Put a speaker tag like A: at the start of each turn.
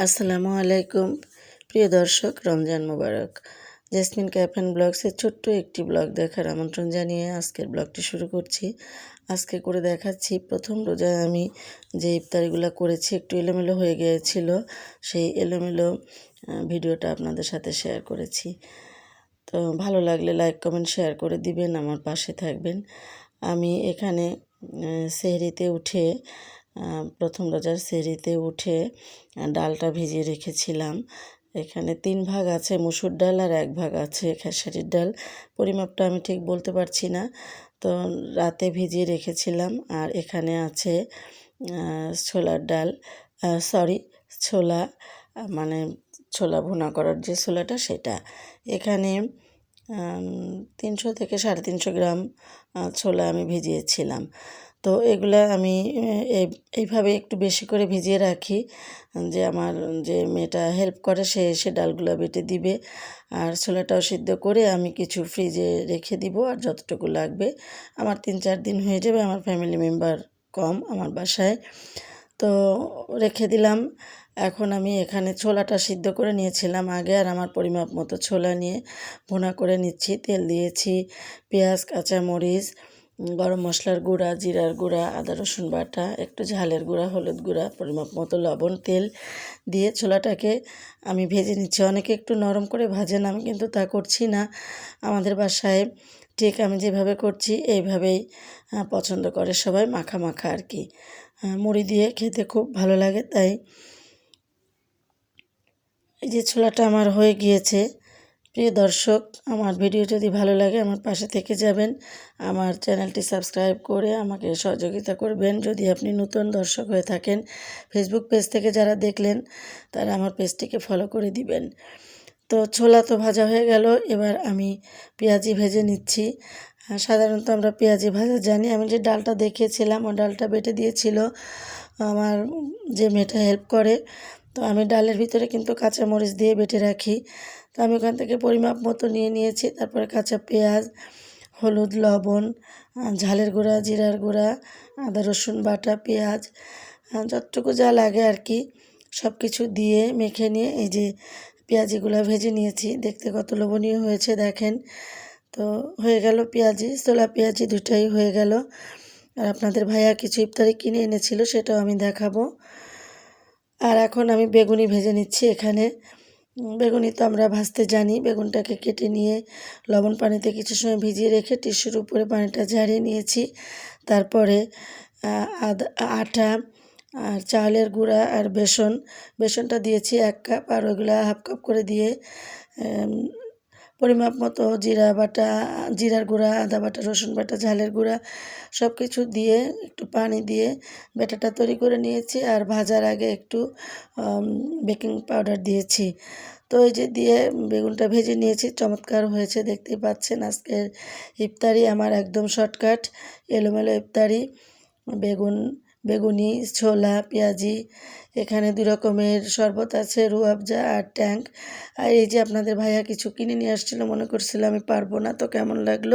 A: আসসালামু আলাইকুম, প্রিয় দর্শক, রমজান মোবারক। জেসমিন ক্যাফ অ্যান্ড ব্লগসের ছোট্ট একটি ব্লগ দেখার আমন্ত্রণ জানিয়ে আজকের ব্লগটি শুরু করছি। আজকে করে দেখাচ্ছি, প্রথম রোজায় আমি যে ইফতারিগুলো করেছি, একটু এলোমেলো হয়ে গিয়েছিল। সেই এলোমেলো ভিডিওটা আপনাদের সাথে শেয়ার করেছি। তো ভালো লাগলে লাইক, কমেন্ট, শেয়ার করে দিবেন, আমার পাশে থাকবেন। আমি এখানে সেহরিতে উঠে প্রথম রোজার সেহরিতে উঠে ডালটা ভিজিয়ে রেখেছিলাম। এখানে তিন ভাগ আছে, মুসুর ডাল আর এক ভাগ আছে খেসারির ডাল। পরিমাপটা আমি ঠিক বলতে পারছি না। তো রাতে ভিজিয়ে রেখেছিলাম আর এখানে আছে ছোলার ডাল। সরি ছোলা মানে ছোলা ভুনা করার যে ছোলাটা সেটা। এখানে তিনশো থেকে সাড়ে তিনশো গ্রাম ছোলা আমি ভিজিয়েছিলাম। তো এগুলো আমি এই এইভাবে একটু বেশি করে ভিজিয়ে রাখি, যে আমার যে মেয়েটা হেল্প করে সে এসে ডালগুলো বেটে দিবে, আর ছোলাটাও সিদ্ধ করে আমি কিছু ফ্রিজে রেখে দিব, আর যতটুকু লাগবে। আমার তিন চার দিন হয়ে যাবে আমার ফ্যামিলি মেম্বার কম আমার বাসায়। তো রেখে দিলাম, এখন আমি এখানে ছোলাটা সিদ্ধ করে নিয়েছিলাম আগে, আর আমার পরিমাপ মতো ছোলা নিয়ে ভুনা করে নিচ্ছি, তেল দিয়েছি, পেঁয়াজ, কাঁচামরিচ গরম মশলার গুঁড়া, জিরার গুঁড়া, আদা, রসুন বাটা, একটু ঝালের গুঁড়া, হলুদ গুঁড়া, পরিমাপ মতো লবণ, তেল দিয়ে ছোলাটাকে আমি ভেজে নিচ্ছি। অনেকে একটু নরম করে ভাজেন, আমি কিন্তু তা করছি না। আমাদের বাসায় ঠিক আমি যেভাবে করছি, এইভাবেই পছন্দ করে সবাই মাখা মাখা আর কি। মুড়ি দিয়ে খেতে খুব ভালো লাগে, তাই এই যে ছোলাটা আমার হয়ে গিয়েছে প্রিয় দর্শক, আমার ভিডিও যদি ভালো লাগে আমার পাশে থেকে যাবেন। আমার চ্যানেলটি সাবস্ক্রাইব করে আমাকে সহযোগিতা করবেন। যদি আপনি নতুন দর্শক হয়ে থাকেন ফেসবুক পেজ থেকে যারা দেখলেন, তারা আমার পেজটিকে ফলো করে দিবেন। তো ছোলা তো ভাজা হয়ে গেল, এবার আমি পেঁয়াজি ভেজে নিচ্ছি। সাধারণত আমরা পেঁয়াজি ভাজা জানি। আমি যে ডালটা দেখিয়েছিলাম ও ডালটা বেটে দিয়েছিল। আমার যে মেয়েটা হেল্প করে তো আমি ডালের ভিতরে কিন্তু কাঁচা মরিচ দিয়ে বেটে রাখি। তো আমি ওখান থেকে পরিমাপ মতো নিয়ে নিয়েছি, তারপরে কাঁচা পেঁয়াজ, হলুদ, লবণ ঝালের গুঁড়া, জিরার গুঁড়া, আদা, রসুন বাটা, পেঁয়াজ যতটুকু যা লাগে আর কি সব কিছু দিয়ে মেখে নিয়ে এই যে পেঁয়াজিগুলো ভেজে নিয়েছি। দেখতে কত লোভনীয় হয়েছে, দেখেন। তো হয়ে গেল পেঁয়াজি, ছোলা পেঁয়াজি দুটাই হয়ে গেল। আর আপনাদের ভাইয়া কিছু ইফতারি কিনে এনেছিল, সেটাও আমি দেখাবো। আর এখন আমি বেগুনি ভেজে নিচ্ছি এখানে। বেগুনি তো আমরা ভাজতে জানি। বেগুনটাকে কেটে নিয়ে লবণ পানিতে কিছু সময় ভিজিয়ে রেখে টিস্যুর উপরে পানিটা ঝাড়িয়ে নিয়েছি। তারপরে আদা আটা আর চালের গুঁড়া আর বেসন। বেসনটা দিয়েছি এক কাপ আর ওইগুলো হাফ কাপ করে দিয়ে পরিমাপ মতো জিরা বাটা, জিরার গুঁড়া, আদা বাটা, রসুন বাটা, ঝালের গুঁড়া সব কিছু দিয়ে একটু পানি দিয়ে ব্যাটাটা তৈরি করে নিয়েছি আর ভাজার আগে একটু বেকিং পাউডার দিয়েছি। তো এই যে দিয়ে বেগুনটা ভেজে নিয়েছি, চমৎকার হয়েছে, দেখতেই পাচ্ছেন আজকের ইফতারি, আমার একদম শর্টকাট, এলোমেলো ইফতারি। বেগুন বেগুনি, ছোলা, পেঁয়াজি, এখানে দু রকমের শরবত আছে রুয়াবজা আর ট্যাঙ্ক আর এই যে আপনাদের ভাইয়া কিছু কিনে নিয়ে আসছিল, মনে করছিল আমি পারব না, তো কেমন লাগল?